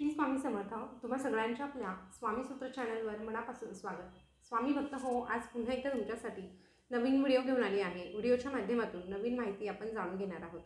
श्री स्वामी समर्थ हो. तुम्हा सगळ्यांच्या आपल्या स्वामी सूत्र चॅनलवर मनापासून स्वागत. स्वामी भक्त हो आज पुन्हा एकदा तुमच्यासाठी नवीन व्हिडिओ घेऊन आली आहे. व्हिडिओच्या माध्यमातून नवीन माहिती आपण जाणून घेणार आहोत.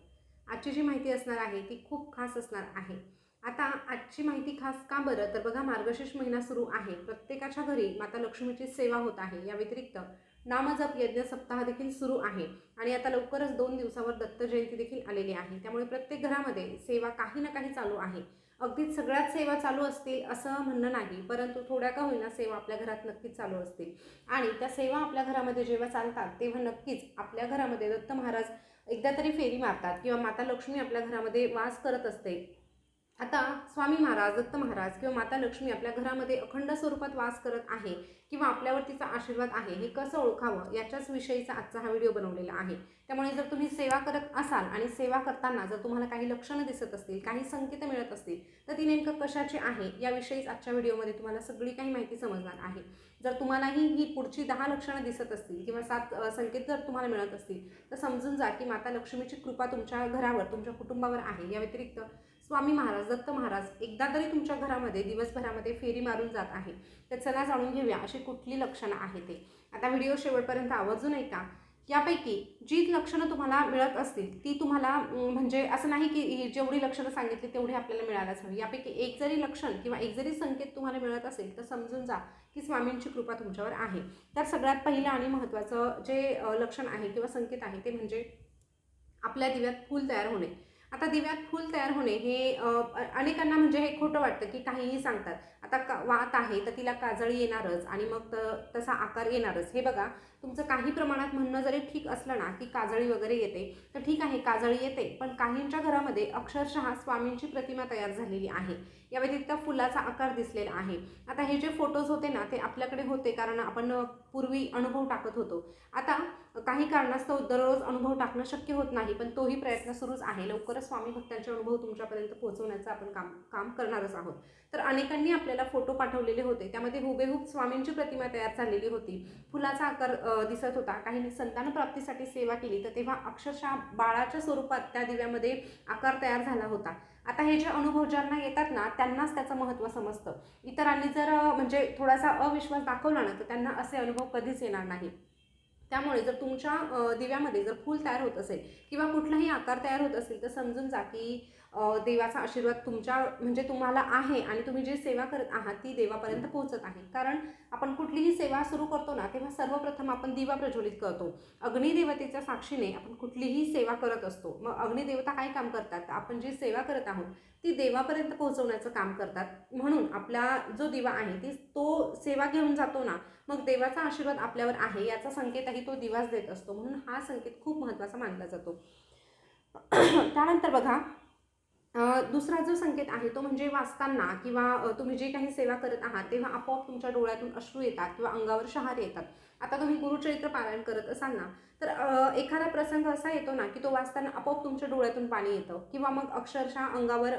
आजची जी माहिती असणार आहे ती खूप खास असणार आहे. आता आजची माहिती खास का बरं? तर बघा मार्गशीर्ष महिना सुरू आहे. प्रत्येकाच्या घरी माता लक्ष्मीची सेवा होत आहे. या व्यतिरिक्त नामजप यज्ञ सप्ताह देखील सुरू आहे. आणि आता लवकरच दोन दिवसावर दत्त जयंती देखील आलेली आहे. त्यामुळे प्रत्येक घरामध्ये सेवा काही ना काही चालू आहे. अगदीच सगळ्याच सेवा चालू असतील असं म्हणणं नाही परंतु थोड्या का होईना सेवा आपल्या घरात नक्कीच चालू असतील. आणि त्या सेवा आपल्या घरामध्ये जेव्हा चालतात तेव्हा नक्कीच आपल्या घरामध्ये दत्त महाराज एकदा तरी फेरी मारतात किंवा माता लक्ष्मी आपल्या घरामध्ये वास करत असते. आता स्वामी महाराज दत्त महाराज किंवा माता लक्ष्मी आपल्या घरामध्ये अखंड स्वरूपात वास करत आहे किंवा आपल्यावर तिचा आशीर्वाद आहे हे कसं ओळखावं? याच्याच विषयीचा आजचा हा व्हिडिओ बनवलेला आहे. त्यामुळे जर तुम्ही सेवा करत असाल आणि सेवा करताना जर तुम्हाला काही लक्षणं दिसत असतील काही संकेत मिळत असतील तर ती नेमकं कशाची आहे याविषयीच आजच्या व्हिडिओमध्ये तुम्हाला सगळी काही माहिती समजणार आहे. जर तुम्हालाही ही पुढची दहा लक्षणं दिसत असतील किंवा सात संकेत जर तुम्हाला मिळत असतील तर समजून जा की माता लक्ष्मीची कृपा तुमच्या घरावर तुमच्या कुटुंबावर आहे. या व्यतिरिक्त स्वामी महाराज दत्त महाराज एकदा तरी तुमच्या घरामध्ये दिवसभरामध्ये फेरी मारून जात आहे. तर चला जाणून घेऊया अशी कुठली लक्षणं आहे ते. आता व्हिडिओ शेवटपर्यंत आवर्जून ऐका. यापैकी जी लक्षणं तुम्हाला मिळत असतील ती तुम्हाला म्हणजे असं नाही की जेवढी लक्षणं सांगितली तेवढी आपल्याला मिळायलाच हवी यापैकी एक जरी लक्षण किंवा एक जरी संकेत तुम्हाला मिळत असेल तर समजून जा की स्वामींची कृपा तुमच्यावर आहे. तर सगळ्यात पहिलं आणि महत्त्वाचं जे लक्षण आहे किंवा संकेत आहे ते म्हणजे आपल्या दिव्यात फूल तयार होणे. आता दिव्यात फूल तयार होणे हे अनेकांना म्हणजे हे खोटं वाटतं की काहीही सांगतात. आता का वात आहे तर तिला काजळी येणारच आणि मग त तसा आकार येणारच. हे बघा तुमचं काही प्रमाणात म्हणणं जरी ठीक असलं ना की काजळी वगैरे येते तर ठीक आहे काजळी येते. पण काहींच्या घरामध्ये अक्षरशः स्वामींची प्रतिमा तयार झालेली आहे. या व्यतिरिक्त फुलाचा आकार दिसलेला आहे. आता हे जे फोटोज होते ना ते आपल्याकडे होते कारण आपण पूर्वी अनुभव टाकत होतो. आता काही कारणास्तव दररोज अनुभव टाकणं शक्य होत नाही पण तोही प्रयत्न सुरूच आहे. लवकरच स्वामी भक्तांचे अनुभव तुमच्यापर्यंत पोहोचवण्याचं आपण काम काम करणारच आहोत. तर अनेकांनी आपल्याला फोटो पाठवलेले होते. त्यामध्ये हुबेहूब स्वामींची प्रतिमा तयार झालेली होती. फुलाचा आकार दिसत होता. काहींनी संतान प्राप्तीसाठी सेवा केली तर तेव्हा अक्षरशः बाळाच्या स्वरूपात त्या दिव्यामध्ये आकार तयार झाला होता. आता हे जे अनुभव ज्यांना येतात ना त्यांनाच त्याचं महत्त्व समजतं. इतरांनी जर म्हणजे थोडासा अविश्वास दाखवला ना तर त्यांना असे अनुभव कधीच येणार नाही. त्यामुळे जर तुमच्या दिव्यामध्ये जर फूल तयार होत असेल किंवा कुठलाही आकार तयार होत असेल तर समजून जा की देवाचा आशीर्वाद तुमच्या म्हणजे तुम्हाला आहे आणि तुम्ही जी सेवा करत आहात ती देवापर्यंत पोहोचत आहे. कारण आपण कुठलीही सेवा सुरू करतो ना तेव्हा सर्वप्रथम आपण दिवा प्रज्वलित करतो. अग्निदेवतेच्या साक्षीने आपण कुठलीही सेवा करत असतो. मग अग्निदेवता काय काम करतात? आपण जी सेवा करत आहोत ती देवापर्यंत पोहोचवण्याचं काम करतात. म्हणून आपला जो दिवा आहे ती तो सेवा घेऊन जातो ना मग देवाचा आशीर्वाद आपल्यावर आहे याचा संकेतही तो दिवाच देत असतो. म्हणून हा संकेत खूप महत्त्वाचा मानला जातो. त्यानंतर बघा दुसरा जो संकेत आहे तो म्हणजे वाचताना किंवा तुम्ही जे काही सेवा करत आहात तेव्हा आपोआप तुमच्या डोळ्यातून अश्रू येतात किंवा अंगावर शहारे येतात. आता तुम्ही गुरुचरित्र पारायण करत असाल ना तर एखादा प्रसंग असा येतो ना की तो वाचताना आपोआप तुमच्या डोळ्यातून पाणी येतं किंवा मग अक्षरशः अंगावर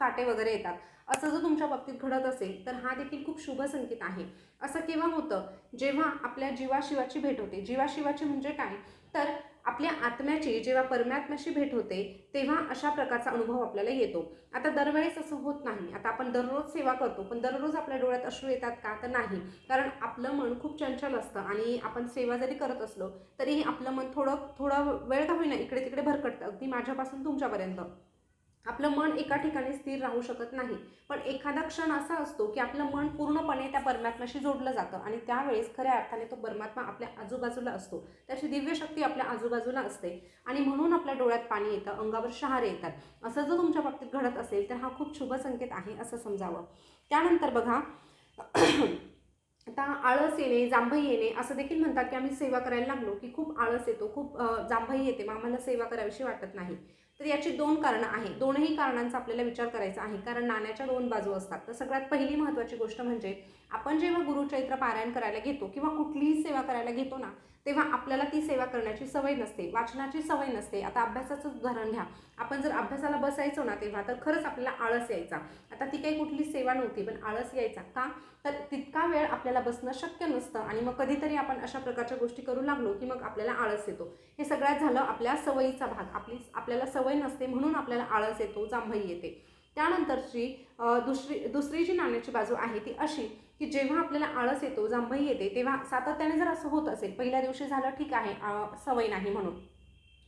काटे वगैरे येतात. असं जर तुमच्या बाबतीत घडत असेल तर हा देखील खूप शुभ संकेत आहे. असं केव्हा होतं? जेव्हा आपल्या जीवाशिवाची भेट होते. जीवाशिवाची म्हणजे काय? तर आपल्या आत्म्याची जेव्हा परमात्म्याशी भेट होते तेव्हा अशा प्रकारचा अनुभव आपल्याला येतो. आता दरवेळेस असं होत नाही. आता आपण दररोज सेवा करतो पण दररोज आपल्या डोळ्यात अश्रू येतात का? तर नाही. कारण आपलं मन खूप चंचल असतं आणि आपण सेवा जरी करत असलो तरीही आपलं मन थोडं थोडा वेळ का होईना इकडे तिकडे भरकटतं. अगदी माझ्यापासून तुमच्यापर्यंत. आपलं मन एका ठिकाणी स्थिर राहू शकत नाही. पण एखादा क्षण असा असतो की आपलं मन पूर्णपणे त्या परमात्म्याशी जोडलं जातं आणि त्यावेळेस खऱ्या अर्थाने तो परमात्मा आपल्या आजूबाजूला असतो. त्याची दिव्य शक्ती आपल्या आजूबाजूला असते आणि म्हणून आपल्या डोळ्यात पाणी येतं अंगावर शहारे येतात. असं जर तुमच्या बाबतीत घडत असेल तर हा खूप शुभ संकेत आहे असं समजावं. त्यानंतर बघा आता आळस येणे जांभई येणे असं देखील म्हणतात की आम्ही सेवा करायला लागलो की खूप आळस येतो खूप जांभई येते मग आम्हाला सेवा करावीशी वाटत नाही. तर याची दोन कारणं आहे दोनही कारणांचा आपल्याला विचार करायचा आहे. कारण नाण्याच्या दोन बाजू असतात. तर सगळ्यात पहिली महत्त्वाची गोष्ट म्हणजे आपण जेव्हा गुरुचैत्र पारायण करायला घेतो किंवा कुठलीही सेवा करायला घेतो ना तेव्हा आपल्याला ती सेवा करण्याची सवय नसते वाचनाची सवय नसते. आता अभ्यासाचं उदाहरण घ्या. आपण जर अभ्यासाला बसायचो ना तेव्हा तर खरंच आपल्याला आळस यायचा. आता ती काही कुठली सेवा नव्हती पण आळस यायचा. का? तर तितका वेळ आपल्याला बसणं शक्य नसतं आणि मग कधीतरी आपण अशा प्रकारच्या गोष्टी करू लागलो की मग आपल्याला आळस येतो. हे सगळ्यात झालं आपल्या सवयीचा भाग. आपली आपल्याला सवय नसते म्हणून आपल्याला आळस येतो जांभई येते. त्यानंतरची दुसरी दुसरी जी नाण्याची बाजू आहे ती अशी की जेव्हा आपल्याला आळस येतो जांभई येते तेव्हा सातत्याने जर असं होत असेल पहिल्या दिवशी झालं ठीक आहे सवय नाही म्हणून.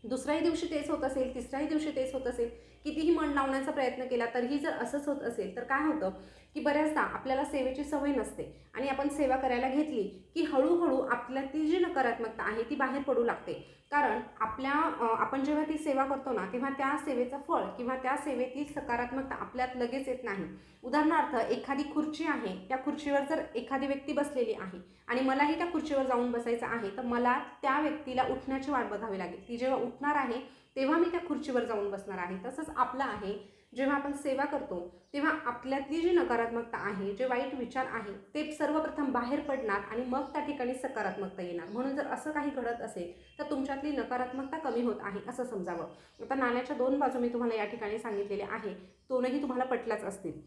दुसऱ्याही दिवशी तेच होत असेल तिसऱ्याही दिवशी तेच होत असेल कितीही मन लावण्याचा प्रयत्न केला तरीही जर असंच होत असेल तर काय होतं की बऱ्याचदा आपल्याला सेवेची सवय नसते आणि आपण सेवा करायला घेतली की हळूहळू आपल्या ती जी नकारात्मकता आहे ती बाहेर पडू लागते. कारण आपल्या आपण जेव्हा ती सेवा करतो ना तेव्हा त्या सेवेचं फळ किंवा त्या सेवेतील सकारात्मकता आपल्यात लगेच येत नाही. उदाहरणार्थ एखादी खुर्ची आहे त्या खुर्चीवर जर एखादी व्यक्ती बसलेली आहे आणि मलाही त्या खुर्चीवर जाऊन बसायचं आहे तर मला त्या व्यक्तीला उठण्याची वाट बघावी लागेल. ती जेव्हा उठणार आहे तेव्हा मी त्या खुर्चीवर जाऊन बसणार आहे. तसंच आपलं आहे जेव्हा आपण सेवा करतो तेव्हा आपल्यातली जी नकारात्मकता आहे जे वाईट विचार आहे ते सर्वप्रथम बाहेर पडणार आणि मग त्या ठिकाणी सकारात्मकता येणार. म्हणून जर असं काही घडत असेल तर तुमच्यातली नकारात्मकता कमी होत आहे असं समजावं. आता नाण्याच्या दोन बाजू मी तुम्हाला या ठिकाणी सांगितलेले आहे दोनही तुम्हाला पटल्याच असतील.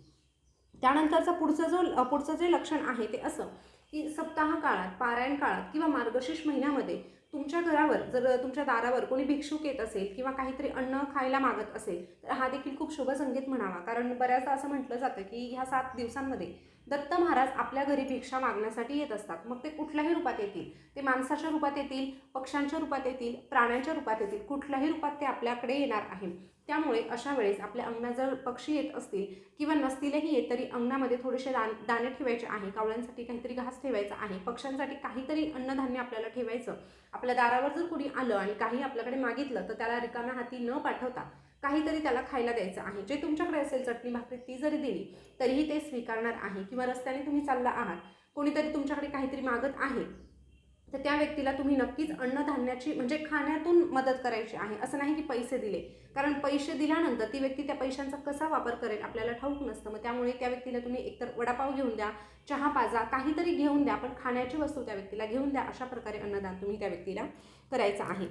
त्यानंतरचं पुढचं जो पुढचं जे लक्षण आहे ते असं की सप्ताह काळात पारायण काळात किंवा मार्गशीर्ष महिन्यामध्ये तुमच्या घरावर जर तुमच्या दारावर कोणी भिक्षुक येत असेल किंवा काहीतरी अन्न खायला मागत असेल तर हा देखील खूप शुभ संकेत म्हणावा. कारण बऱ्याचदा असं म्हटलं जातं की ह्या सात दिवसांमध्ये दत्त महाराज आपल्या घरी भिक्षा मागण्यासाठी येत असतात. मग ते कुठल्याही रूपात येतील? ते माणसाच्या रूपात येतील? पक्ष्यांच्या रूपात येतील? प्राण्यांच्या रूपात येतील? कुठल्याही रूपात ते आपल्याकडे येणार आहे? त्यामुळे अशा वेळेस आपल्या अंगणात जर पक्षी येत असतील किंवा नसतीलही येत तरी अंगणामध्ये थोडेसे दान दाणे ठेवायचे आहे कावळ्यांसाठी काहीतरी घास ठेवायचा आहे पक्ष्यांसाठी काहीतरी अन्नधान्य आपल्याला ठेवायचं. आपल्या दारावर जर कुणी आलं आणि काही आपल्याकडे मागितलं तर त्याला रिकाम्या हाती न पाठवता काहीतरी त्याला खायला द्यायचं आहे. जे तुमच्याकडे असेल चटणी भाकरी ती जरी दिली तरीही ते स्वीकारणार आहे. किंवा रस्त्याने तुम्ही चालला आहात कोणीतरी तुमच्याकडे काहीतरी मागत आहे तर त्या व्यक्तीला तुम्ही नक्कीच अन्नधान्याची म्हणजे खाण्यातून मदत करायची आहे. असं नाही की पैसे दिले. कारण पैसे दिल्यानंतर ती व्यक्ती त्या पैशांचा कसा वापर करेल आपल्याला ठाऊक नसतं. मग त्यामुळे त्या व्यक्तीला तुम्ही एकतर वडापाव घेऊन द्या चहा पाजा काहीतरी घेऊन द्या पण खाण्याची वस्तू त्या व्यक्तीला घेऊन द्या अशा प्रकारे अन्नदान तुम्ही त्या व्यक्तीला करायचं आहे.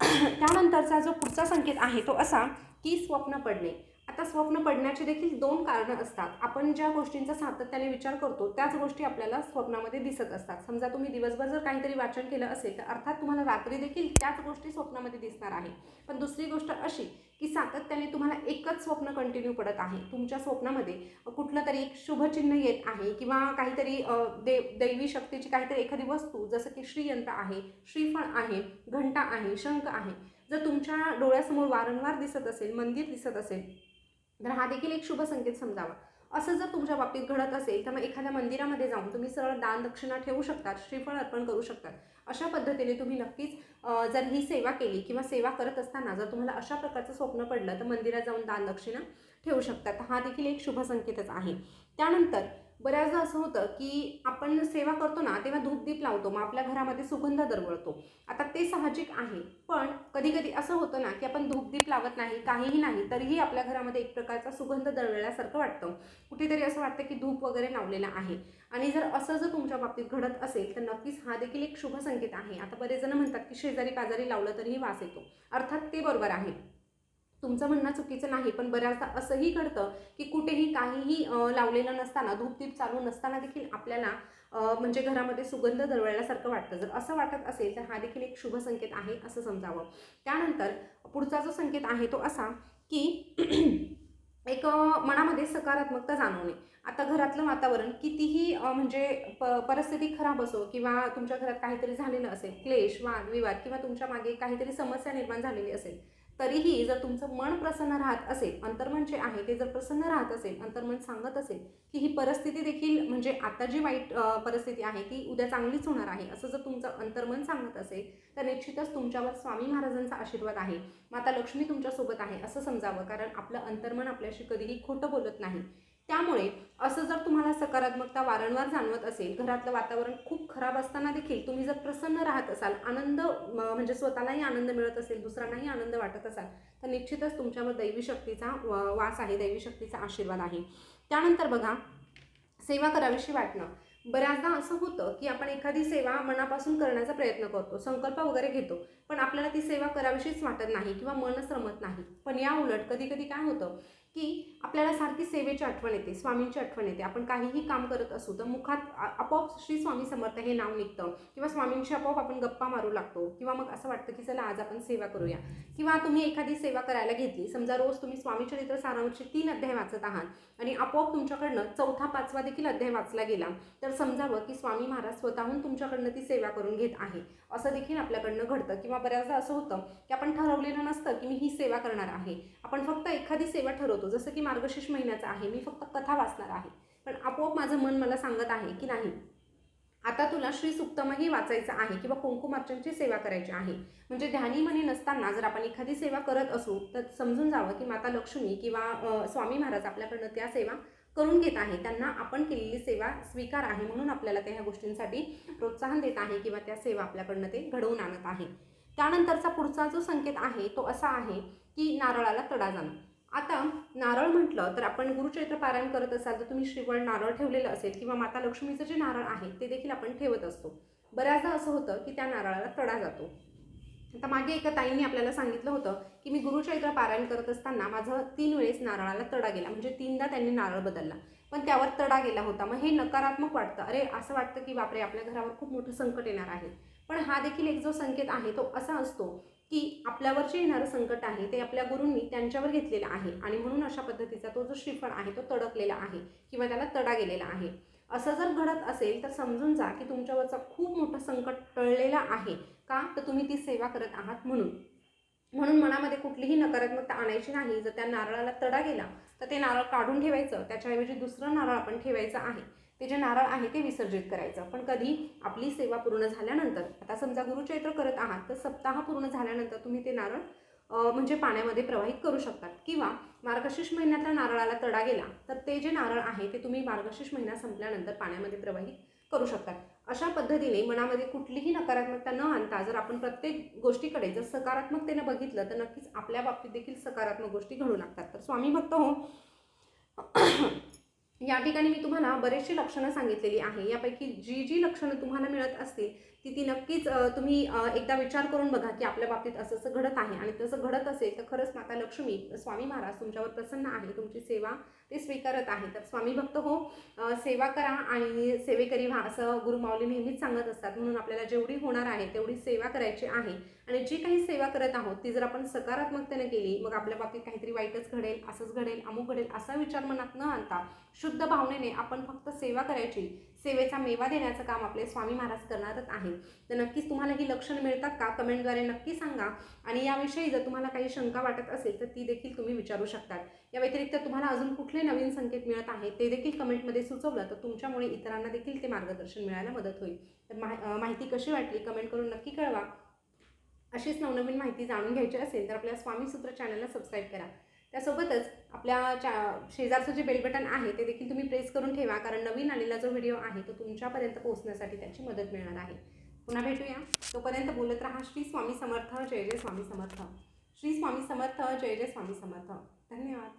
त्यानंतरचा जो पुढचा संकेत आहे तो असा की स्वप्न पडणे. आता स्वप्न पडण्याचे देखील दोन कारणं असतात. आपण ज्या गोष्टींचा सातत्याने विचार करतो त्याच गोष्टी आपल्याला स्वप्नामध्ये दिसत असतात. समजा तुम्ही दिवसभर जर काहीतरी वाचन केलं असेल तर अर्थात तुम्हाला रात्री देखील त्याच गोष्टी स्वप्नामध्ये दिसणार आहे. पण दुसरी गोष्ट अशी की सातत्याने तुम्हाला एकच स्वप्न कंटिन्यू पडत आहे. तुमच्या स्वप्नामध्ये कुठलं तरी एक शुभचिन्ह येत आहे किंवा काहीतरी देव दे दैवी शक्तीची काहीतरी एखादी वस्तू जसं की श्रीयंत्र आहे श्रीफळ आहे घंटा आहे शंख आहे. जर तुमच्या डोळ्यासमोर वारंवार दिसत असेल मंदिर दिसत असेल तर हा देखील एक शुभ संकेत समजावा. असं जर तुमच्या बाबतीत घडत असेल तर मग एखाद्या मंदिरामध्ये जाऊन तुम्ही सरळ दान दक्षिणा ठेवू शकतात श्रीफळ अर्पण करू शकतात. अशा पद्धतीने तुम्ही नक्कीच जर ही सेवा केली किंवा सेवा करत असताना जर तुम्हाला अशा प्रकारचं स्वप्न पडलं तर मंदिरात जाऊन दान दक्षिणा ठेवू शकतात. हा देखील एक शुभ संकेतच आहे. त्यानंतर बऱ्याचदा असं होतं की आपण सेवा करतो ना तेव्हा धूपदीप लावतो मग आपल्या घरामध्ये सुगंध दरवळतो. आता ते साहजिक आहे पण कधी कधी असं होतं ना की आपण धूपदीप लावत नाही काहीही नाही तरीही आपल्या घरामध्ये एक प्रकारचा सुगंध दरवळल्यासारखं वाटतं. कुठेतरी असं वाटतं की धूप वगैरे लावलेला आहे. आणि जर असं जर तुमच्या बाबतीत घडत असेल तर नक्कीच हा देखील एक शुभ संकेत आहे. आता बरेच जण म्हणतात की शेजारी पाजारी लावलं तरीही वास येतो. अर्थात ते बरोबर आहे. तुमचं म्हणणं चुकीचं नाही पण बऱ्याचदा असंही घडतं की कुठेही काहीही लावलेलं नसताना धूपदीप चालू नसताना देखील आपल्याला म्हणजे घरामध्ये सुगंध दरवळल्यासारखं वाटतं. जर असं वाटत असेल तर हा देखील एक शुभ संकेत आहे असं समजावं. त्यानंतर पुढचा जो संकेत आहे तो असा की एक मनामध्ये सकारात्मकता जाणवणे. आता घरातलं वातावरण कितीही म्हणजे प परिस्थिती खराब असो किंवा तुमच्या घरात काहीतरी झालेलं असेल क्लेश वाद विवाद किंवा तुमच्या मागे काहीतरी समस्या निर्माण झालेली असेल तरीही जर तुमचं मन प्रसन्न राहत असेल अंतर्मन जे आहे ते जर प्रसन्न राहत असेल अंतर्मन सांगत असेल की ही परिस्थिती देखील म्हणजे आता जी वाईट परिस्थिती आहे ती उद्या चांगलीच होणार आहे असं जर तुमचं अंतर्मन सांगत असेल तर निश्चितच तुमच्यावर स्वामी महाराजांचा आशीर्वाद आहे. माता लक्ष्मी तुमच्यासोबत आहे असं समजावं कारण आपलं अंतर्मन आपल्याशी कधीही खोटं बोलत नाही. त्यामुळे असं जर तुम्हाला सकारात्मकता वारंवार जाणवत असेल घरातलं वातावरण खूप खराब असताना देखील तुम्ही जर प्रसन्न राहत असाल आनंद म, म्हणजे स्वतःलाही आनंद मिळत असेल दुसऱ्यांनाही आनंद वाटत असाल तर निश्चितच तुमच्यावर दैवी शक्तीचा वास आहे दैवी शक्तीचा आशीर्वाद आहे. त्यानंतर बघा सेवा करावीशी वाटणं. बऱ्याचदा असं होतं की आपण एखादी सेवा मनापासून करण्याचा प्रयत्न करतो संकल्प वगैरे घेतो पण आपल्याला ती सेवा कराविषयीच वाटत नाही किंवा मनच रमत नाही. पण या उलट कधी कधी काय होतं की आपल्याला सारखी सेवेची आठवण येते स्वामींची आठवण येते. आपण काहीही काम करत असू तर मुखात आपोआप श्री स्वामी समर्थ हे नाव निघतं. किंवा स्वामींशी आपोआप आपण गप्पा मारू लागतो. किंवा मग असं वाटतं की चला आज आपण सेवा करूया. किंवा तुम्ही एखादी सेवा करायला घेतली समजा रोज तुम्ही स्वामी चरित्र सारांशचे तीन अध्याय वाचत आहात आणि आपोआप तुमच्याकडनं चौथा पाचवा देखील अध्याय वाचला गेला तर समजावं की स्वामी महाराज स्वतःहून तुमच्याकडनं ती सेवा करून घेत आहे. असं देखील आपल्याकडनं घडतं. किंवा बऱ्याचदा असं होतं की आपण ठरवलेलं नसतं की मी ही सेवा करणार आहे. आपण फक्त एखादी सेवा ठरवतो. जसं की मार्गशीर्ष महिन्याचा आहे. मी फक्त कथा वाचणार आहे. पण आपोआप माझं मन मला सांगत आहे की नाही आता तुला श्री सुक्तमही वाचायचं आहे किंवा कुंकुमार्चनची सेवा करायची आहे. म्हणजे ध्यानी म्हणे नसताना जर आपण एखादी सेवा करत असू तर समजून जावं की माता लक्ष्मी किंवा स्वामी महाराज आपल्याकडनं त्या सेवा करून घेत आहे. त्यांना आपण केलेली सेवा स्वीकार आहे म्हणून आपल्याला त्या ह्या गोष्टींसाठी प्रोत्साहन देत आहे किंवा त्या सेवा आपल्याकडनं ते घडवून आणत आहे. त्यानंतरचा पुढचा जो संकेत आहे तो असा आहे की नारळाला तडा जाणं. आता नारळ म्हटलं तर आपण गुरुचैत्र पारायण करत असाल तर तुम्ही श्रीवळ नारळ ठेवलेलं असेल किंवा माता लक्ष्मीचं जे नारळ आहे ते देखील आपण ठेवत असतो. बऱ्याचदा असं होतं की त्या नारळाला तडा जातो. आता मागे एका ताईंनी आपल्याला सांगितलं होतं की मी गुरुचैत्र पारायण करत असताना माझं तीन वेळेस नारळाला तडा गेला म्हणजे तीनदा त्यांनी नारळ बदलला. पण त्यावर तडा गेला होता. मग हे नकारात्मक वाटतं. अरे असं वाटतं की बापरे आपल्या घरावर खूप मोठं संकट येणार आहे. पण हा देखील एक जो संकेत आहे तो असा असतो की आपल्यावर जे येणारं संकट आहे ते आपल्या गुरूंनी त्यांच्यावर घेतलेलं आहे आणि म्हणून अशा पद्धतीचा तो जो श्रीफळ आहे तो तडकलेला आहे किंवा त्याला तडा गेलेला आहे. असं जर घडत असेल तर समजून जा की तुमच्यावरचा खूप मोठं संकट टळलेलं आहे का? तर तुम्ही ती सेवा करत आहात म्हणून. म्हणून मनामध्ये कुठलीही नकारात्मकता आणायची नाही. जर त्या नारळाला तडा गेला तर ते नारळ काढून ठेवायचं. त्याच्याऐवजी दुसरं नारळ आपण ठेवायचं आहे. ते जे नारळ आहे ते विसर्जित करायचं. पण कधी आपली सेवा पूर्ण झाल्यानंतर आता समजा गुरुचैत्र करत आहात तर सप्ताह पूर्ण झाल्यानंतर तुम्ही ते नारळ म्हणजे पाण्यामध्ये प्रवाहित करू शकतात. किंवा मार्गशीर्ष महिन्यातल्या नारळाला तडा गेला तर ते जे नारळ आहे ते तुम्ही मार्गशीर्ष महिना संपल्यानंतर पाण्यामध्ये प्रवाहित करू शकतात. अशा पद्धतीने मनामध्ये कुठलीही नकारात्मकता न आणता जर आपण प्रत्येक गोष्टीकडे जर सकारात्मकतेने बघितलं तर नक्कीच आपल्या बाबतीत देखील सकारात्मक गोष्टी घडू लागतात. तर स्वामी भक्त हो या ठिकाणी मी तुम्हाला बरेचशी लक्षणं सांगितलेली आहे. यापैकी जी जी लक्षणं तुम्हाला मिळत असतील ती ती नक्कीच तुम्ही एकदा विचार करून बघा की आपल्या बाबतीत असं असं घडत आहे आणि तसं घडत असेल तर खरंच माता लक्ष्मी स्वामी महाराज तुमच्यावर प्रसन्न आहे तुमची सेवा ते स्वीकारत आहे. तर स्वामी भक्त हो सेवा करा आणि सेवेकरी व्हा असं गुरुमाऊली नेहमीच सांगत असतात. म्हणून आपल्याला जेवढी होणार आहे तेवढी सेवा करायची आहे. आणि जी काही सेवा करत आहोत ती जर आपण सकारात्मकतेने केली मग आपल्या बाबतीत काहीतरी वाईटच घडेल असंच घडेल अमुक घडेल असा विचार मनात न आणता शुद्ध भावनेने आपण फक्त सेवा करायची सेवेचा मेवा देण्याचं काम आपले स्वामी महाराज करणारच आहे तर नक्कीच तुम्हाला ही लक्षणं मिळतात का? कमेंटद्वारे नक्की सांगा. आणि याविषयी जर तुम्हाला काही शंका वाटत असेल तर ती देखील तुम्ही विचारू शकतात. या व्यतिरिक्त तुम्हाला अजून कुठले नवीन संकेत मिळत आहे ते देखील कमेंटमध्ये सुचवलं तर तुमच्यामुळे इतरांना देखील ते मार्गदर्शन मिळायला मदत होईल. तर मा माहिती कशी वाटली कमेंट करून नक्की कळवा. अशीच नवनवीन माहिती जाणून घ्यायची असेल तर आपल्या स्वामीसूत्र चॅनलला सबस्क्राईब करा. त्यासोबतच आपल्या चा शेजारचं जे बेल बटन आहे ते देखील तुम्ही प्रेस करून ठेवा कारण नवीन आलेला जो व्हिडिओ आहे तो तुमच्यापर्यंत पोहोचण्यासाठी त्याची मदत मिळणार आहे. पुन्हा भेटूया. तोपर्यंत बोलत राहा श्री स्वामी समर्थ जय जय स्वामी समर्थ. श्री स्वामी समर्थ जय जय स्वामी समर्थ. धन्यवाद.